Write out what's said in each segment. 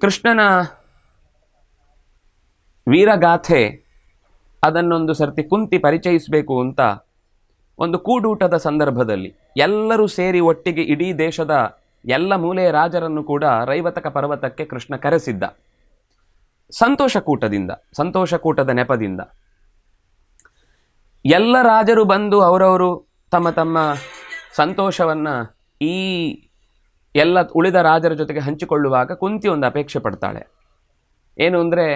ಕೃಷ್ಣನ ವೀರಗಾಥೆ ಅದನ್ನೊಂದು ಸರ್ತಿ ಕುಂತಿ ಪರಿಚಯಿಸಬೇಕು ಅಂತ ಒಂದು ಕೂಡೂಟದ ಸಂದರ್ಭದಲ್ಲಿ ಎಲ್ಲರೂ ಸೇರಿ ಒಟ್ಟಿಗೆ ಇಡೀ ದೇಶದ ಎಲ್ಲ ಮೂಲೆಯ ರಾಜರನ್ನು ಕೂಡ ರೈವತಕ ಪರ್ವತಕ್ಕೆ ಕೃಷ್ಣ ಕರೆಸಿದ್ದ. ಸಂತೋಷಕೂಟದಿಂದ ಸಂತೋಷಕೂಟದ ನೆಪದಿಂದ. ಎಲ್ಲ ರಾಜರು ಬಂದು ಅವರವರು ತಮ್ಮ ತಮ್ಮ ಸಂತೋಷವನ್ನು ಈ ಎಲ್ಲ ಉಳಿದ ರಾಜರ ಜೊತೆಗೆ ಹಂಚಿಕೊಳ್ಳುವಾಗ ಕುಂತಿ ಒಂದು ಅಪೇಕ್ಷೆ ಪಡ್ತಾಳೆ. ಏನು ಅಂದರೆ,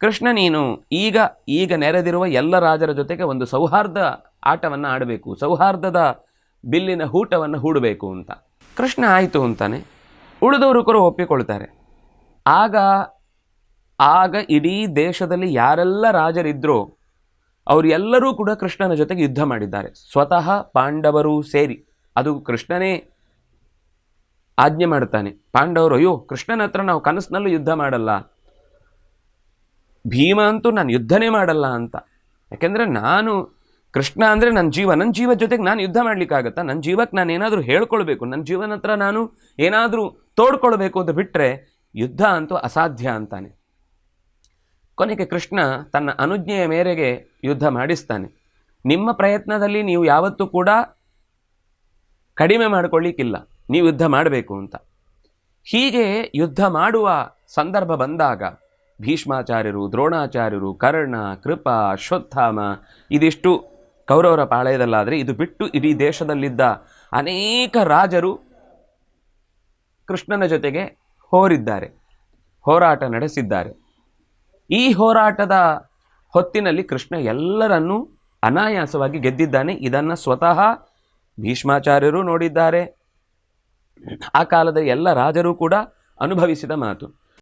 ಕೃಷ್ಣ ನೀನು ಈಗ ಈಗ ನೆರೆದಿರುವ ಎಲ್ಲ ರಾಜರ ಜೊತೆಗೆ ಒಂದು ಸೌಹಾರ್ದ ಆಟವನ್ನು ಆಡಬೇಕು, ಸೌಹಾರ್ದದ ಬಿಲ್ಲಿನ ಹೂಟವನ್ನು ಹೂಡಬೇಕು ಅಂತ. ಕೃಷ್ಣ ಆಯಿತು ಅಂತಾನೆ. ಉಳಿದವರು ಕೂಡ ಒಪ್ಪಿಕೊಳ್ತಾರೆ. ಆಗ ಆಗ ಇಡೀ ದೇಶದಲ್ಲಿ ಯಾರೆಲ್ಲ ರಾಜರಿದ್ರೋ, ಅವರೆಲ್ಲರೂ ಕೂಡ ಕೃಷ್ಣನ ಜೊತೆಗೆ ಯುದ್ಧ ಮಾಡಿದ್ದಾರೆ. ಸ್ವತಃ ಪಾಂಡವರು ಸೇರಿ. ಅದು ಕೃಷ್ಣನೇ ಆಜ್ಞೆ ಮಾಡ್ತಾನೆ ಪಾಂಡವರು, ಅಯ್ಯೋ, ಕೃಷ್ಣನ ಹತ್ರ ನಾವು ಕನಸಿನಲ್ಲೂ ಯುದ್ಧ ಮಾಡಲ್ಲ. ಭೀಮ ಅಂತೂ ನಾನು ಯುದ್ಧನೇ ಮಾಡಲ್ಲ ಅಂತ. ಯಾಕೆಂದರೆ ನಾನು ಕೃಷ್ಣ ಅಂದರೆ ನನ್ನ ಜೀವ. ನನ್ನ ಜೀವ ಜೊತೆಗೆ ನಾನು ಯುದ್ಧ ಮಾಡಲಿಕ್ಕಾಗತ್ತಾ? ನನ್ನ ಜೀವಕ್ಕೆ ನಾನು ಏನಾದರೂ ಹೇಳ್ಕೊಳ್ಬೇಕು. ನನ್ನ ಜೀವನ ಹತ್ರ ನಾನು ಏನಾದರೂ ತೋಡ್ಕೊಳ್ಬೇಕು ಅಂತ ಬಿಟ್ಟರೆ ಯುದ್ಧ ಅಂತೂ ಅಸಾಧ್ಯ ಅಂತಾನೆ. ಕೊನೆಗೆ ಕೃಷ್ಣ ತನ್ನ ಅನುಜ್ಞೆಯ ಮೇರೆಗೆ ಯುದ್ಧ ಮಾಡಿಸ್ತಾನೆ. ನಿಮ್ಮ ಪ್ರಯತ್ನದಲ್ಲಿ ನೀವು ಯಾವತ್ತೂ ಕೂಡ ಕಡಿಮೆ ಮಾಡಿಕೊಳ್ಳಿಕ್ಕಿಲ್ಲ. ನೀವು ಯುದ್ಧ ಮಾಡಬೇಕು ಅಂತ. ಹೀಗೆ ಯುದ್ಧ ಮಾಡುವ ಸಂದರ್ಭ ಬಂದಾಗ ಭೀಷ್ಮಾಚಾರ್ಯರು, ದ್ರೋಣಾಚಾರ್ಯರು, ಕರ್ಣ, ಕೃಪ, ಅಶ್ವತ್ಥಾಮ ಇದಿಷ್ಟು ಕೌರವರ ಪಾಳಯದಲ್ಲಾದರೆ ಇದು ಬಿಟ್ಟು ಇಡೀ ದೇಶದಲ್ಲಿದ್ದ ಅನೇಕ ರಾಜರು ಕೃಷ್ಣನ ಜೊತೆಗೆ ಹೋರಿದ್ದಾರೆ, ಹೋರಾಟ ನಡೆಸಿದ್ದಾರೆ. ಈ ಹೋರಾಟದ ಹೊತ್ತಿನಲ್ಲಿ ಕೃಷ್ಣ ಎಲ್ಲರನ್ನೂ ಅನಾಯಾಸವಾಗಿ ಗೆದ್ದಿದ್ದಾನೆ. ಇದನ್ನು ಸ್ವತಃ ಭೀಷ್ಮಾಚಾರ್ಯರು ನೋಡಿದ್ದಾರೆ. ಆ ಕಾಲದ ಎಲ್ಲ ರಾಜರೂ ಕೂಡ ಅನುಭವಿಸಿದ ಮಾತು.